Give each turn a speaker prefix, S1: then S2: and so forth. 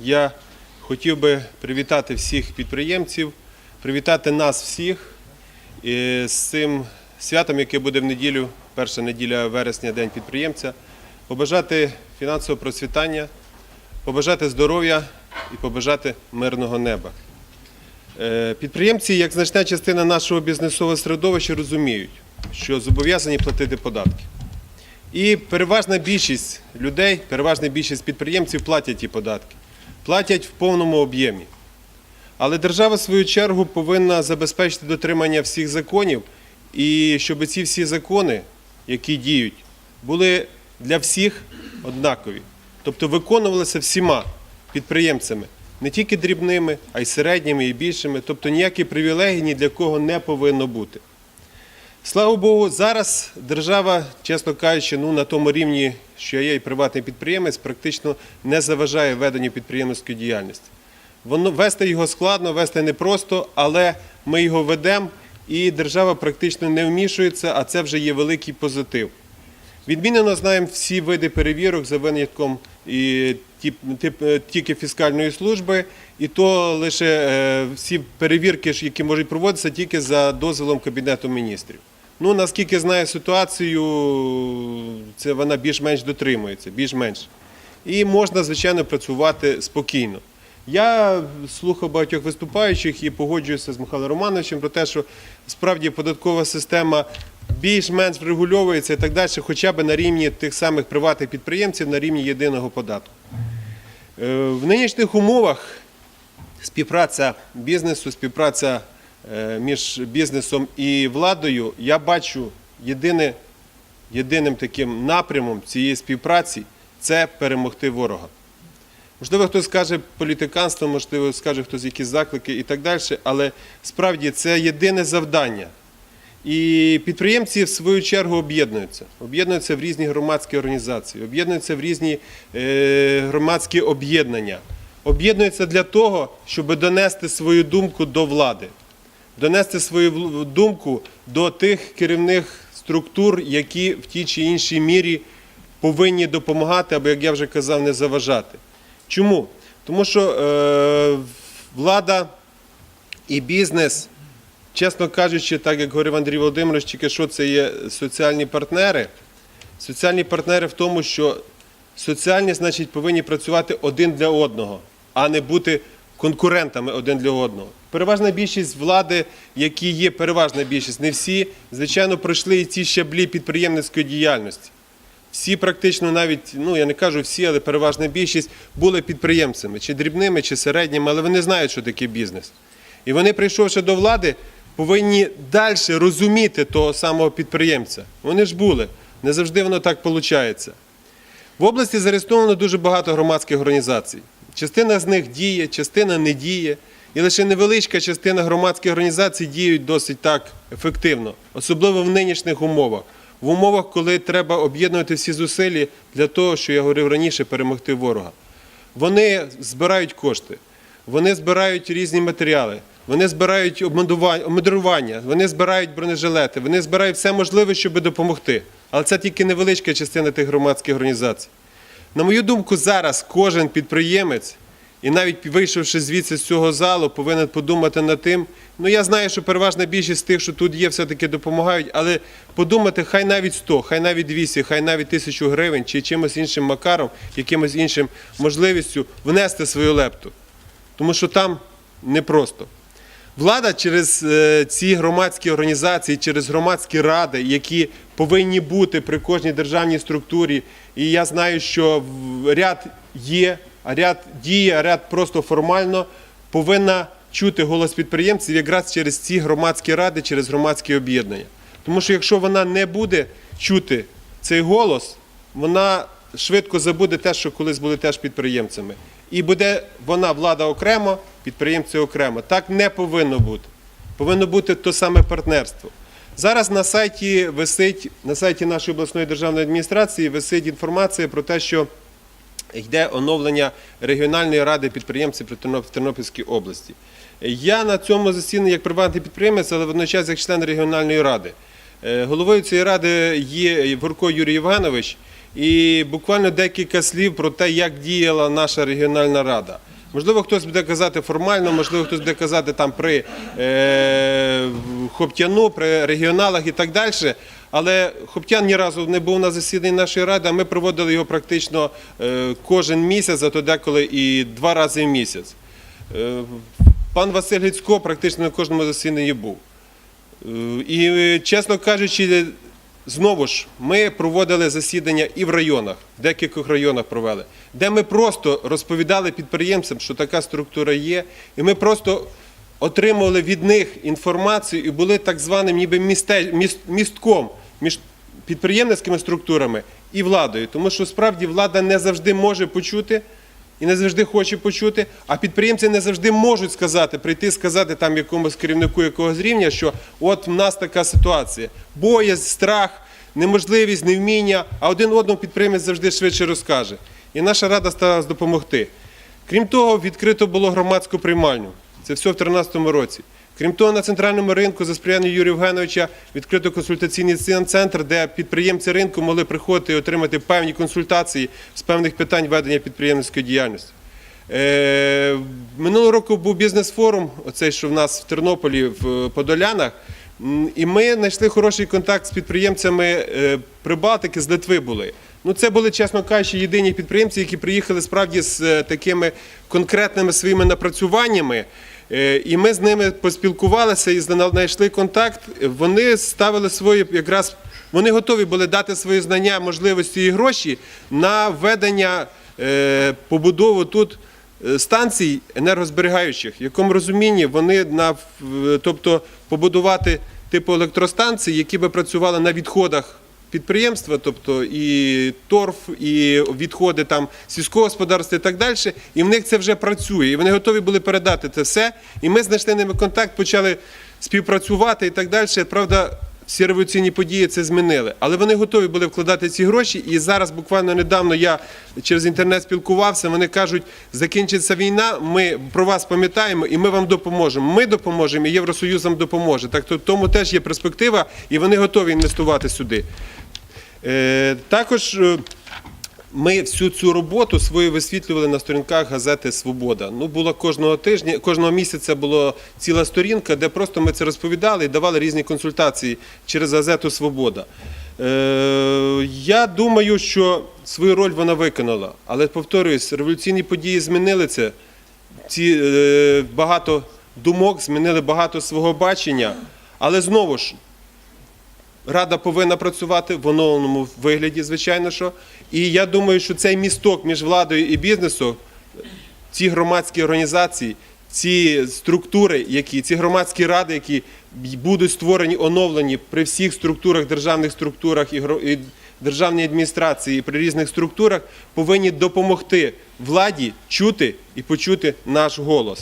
S1: Я хотів би привітати всіх підприємців, привітати нас всіх з цим святом, яке буде в неділю, перша неділя вересня, День підприємця, побажати фінансового процвітання, побажати здоров'я і побажати мирного неба. Е, Підприємці, як значна частина нашого бізнесового середовища, розуміють, що зобов'язані платити податки. І переважна більшість людей, переважна більшість підприємців платять ті податки, платять в повному об'ємі. Але держава, в свою чергу, повинна забезпечити дотримання всіх законів, і щоб ці всі закони, які діють, були для всіх однакові. Тобто виконувалися всіма підприємцями, не тільки дрібними, а й середніми і більшими. Тобто ніякі привілегії ні для кого не повинно бути. Слава Богу, зараз держава, чесно кажучи, ну на тому рівні, що я є і приватний підприємець, практично не заважає веденню підприємницької діяльності. Воно вести його складно, вести непросто, але ми його ведемо, і держава практично не вмішується, а це вже є великий позитив. Відмінено знаємо всі види перевірок за винятком і е, тільки фіскальної служби, і то лише е, всі перевірки, які можуть проводитися тільки за дозволом Кабінету міністрів. Ну, наскільки знаю ситуацію, це вона більш-менш дотримується, більш-менш. І можна, звичайно, працювати спокійно. Я слухав багатьох виступаючих і погоджуюся з Михайлом Романовичем про те, що справді податкова система більш-менш врегульовується і так далі, хоча б на рівні тих самих приватних підприємців, на рівні єдиного податку. Е, В нинішніх умовах співпраця бізнесу, співпраця між бізнесом і владою, я бачу єдине, єдиним таким напрямом цієї співпраці це перемогти ворога. Можливо, хтось скаже політиканство, можливо, скаже хтось якісь заклики і так далі, але справді це єдине завдання. І підприємці в свою чергу об'єднуються. Об'єднуються в різні громадські організації, об'єднуються в різні е, громадські об'єднання. Об'єднуються для того, щоб донести свою думку до влади, донести свою думку до тих керівних структур, які в тій чи іншій мірі повинні допомагати, або, як я вже казав, не заважати. Чому? Тому що е, влада і бізнес, чесно кажучи, так як говорив Андрій Володимирович, тільки що це є соціальні партнери. Соціальні партнери в тому, що соціальні, значить, повинні працювати один для одного, а не бути конкурентами один для одного. Переважна більшість влади, які є переважна більшість, не всі, звичайно, пройшли і ці щаблі підприємницької діяльності. Всі практично навіть, ну я не кажу всі, але переважна більшість були підприємцями, чи дрібними, чи середніми, але вони знають, що таке бізнес. І вони, прийшовши до влади, повинні далі розуміти того самого підприємця. Вони ж були. Не завжди воно так виходить. В області зареєстровано дуже багато громадських організацій. Частина з них діє, частина не діє. І лише невеличка частина громадських організацій діють досить так ефективно, особливо в нинішніх умовах. В умовах, коли треба об'єднувати всі зусилля для того, що я говорив раніше, перемогти ворога. Вони збирають кошти, вони збирають різні матеріали, вони збирають обмундування- вони збирають бронежилети, вони збирають все можливе, щоб допомогти. Але це тільки невеличка частина тих громадських організацій. На мою думку, зараз кожен підприємець, і навіть вийшовши звідси з цього залу, повинен подумати над тим. Ну я знаю, що переважна більшість тих, що тут є, все-таки допомагають, але подумати, хай навіть 100, хай навіть 200, хай навіть 1000 гривень чи чимось іншим макаром, якимось іншим можливістю внести свою лепту. Тому що там непросто. Влада через е, ці громадські організації, через громадські ради, які повинні бути при кожній державній структурі. І я знаю, що ряд є, ряд діє, ряд просто формально повинна чути голос підприємців якраз через ці громадські ради, через громадські об'єднання. Тому що якщо вона не буде чути цей голос, вона швидко забуде те, що колись були теж підприємцями. І буде вона влада окремо, підприємці окремо. Так не повинно бути. Повинно бути то саме партнерство. Зараз на сайті висить, на сайті нашої обласної державної адміністрації висить інформація про те, що йде оновлення регіональної ради підприємців при Тернопільській області. Я на цьому засіданні як приватний підприємець, але водночас як член регіональної ради. Е, Головою цієї ради є Гурко Юрій Євгенович, І буквально декілька слів про те, як діяла наша регіональна рада. Можливо, хтось буде казати формально, можливо, хтось буде казати там при е, Хоптяну, при регіоналах і так далі. Але Хоптян ні разу не був на засіданні нашої ради, а ми проводили його практично е, кожен місяць, а то деколи і два рази в місяць. Е, Пан Василь Гицько практично на кожному засіданні був. І, чесно кажучи, знову ж ми проводили засідання і в районах, в декількох районах провели, де ми просто розповідали підприємцям, що така структура є, і ми просто отримували від них інформацію і були так званим ніби місте, міст, містком між підприємницькими структурами і владою. Тому що справді влада не завжди може почути і не завжди хоче почути, а підприємці не завжди можуть сказати, прийти сказати там якомусь керівнику якогось рівня, що от в нас така ситуація. Боязнь, страх, неможливість, невміння, а один одному підприємець завжди швидше розкаже. І наша рада старалась допомогти. Крім того, відкрито було громадську приймальню. Це все в 2013 році. Крім того, на центральному ринку за сприяння Юрія Євгеновича відкрито консультаційний центр, де підприємці ринку могли приходити і отримати певні консультації з певних питань ведення підприємницької діяльності. Е, Минулого року був бізнес-форум, оцей, що в нас в Тернополі, в Подолянах. І ми знайшли хороший контакт з підприємцями е, Прибалтики, з Литви були. Ну, це були, чесно кажучи, єдині підприємці, які приїхали справді з е, такими конкретними своїми напрацюваннями. Е, І ми з ними поспілкувалися і знайшли контакт. Вони ставили свої якраз вони готові були дати свої знання, можливості і гроші на введення е, побудову тут е, станцій енергозберігаючих, в якому розумінні вони на тобто побудувати типу електростанцій, які би працювали на відходах підприємства, тобто і торф, і відходи там сільського господарства і так далі. І в них це вже працює. І вони готові були передати це все. І ми знайшли ними контакт, почали співпрацювати і так далі. Правда, всі революційні події це змінили. Але вони готові були вкладати ці гроші. І зараз буквально недавно я через інтернет спілкувався. Вони кажуть, закінчиться війна. Ми про вас пам'ятаємо і ми вам допоможемо. Ми допоможемо, і Євросоюз нам допоможе. Так то тому теж є перспектива, і вони готові інвестувати сюди. Е, також. е, ми всю цю роботу свою висвітлювали на сторінках газети Свобода. Ну було кожного тижня, кожного місяця була ціла сторінка, де просто ми це розповідали і давали різні консультації через газету Свобода. Е, я думаю, що свою роль вона виконала. Але повторююсь, революційні події змінили це. Ці багато думок змінили багато свого бачення. Але знову ж, Рада повинна працювати в оновленому вигляді, звичайно що. І я думаю, що цей місток між владою і бізнесом, ці громадські організації, ці структури, які ці громадські ради, які будуть створені, оновлені при всіх структурах, державних структурах і державній адміністрації, і при різних структурах, повинні допомогти владі чути і почути наш голос.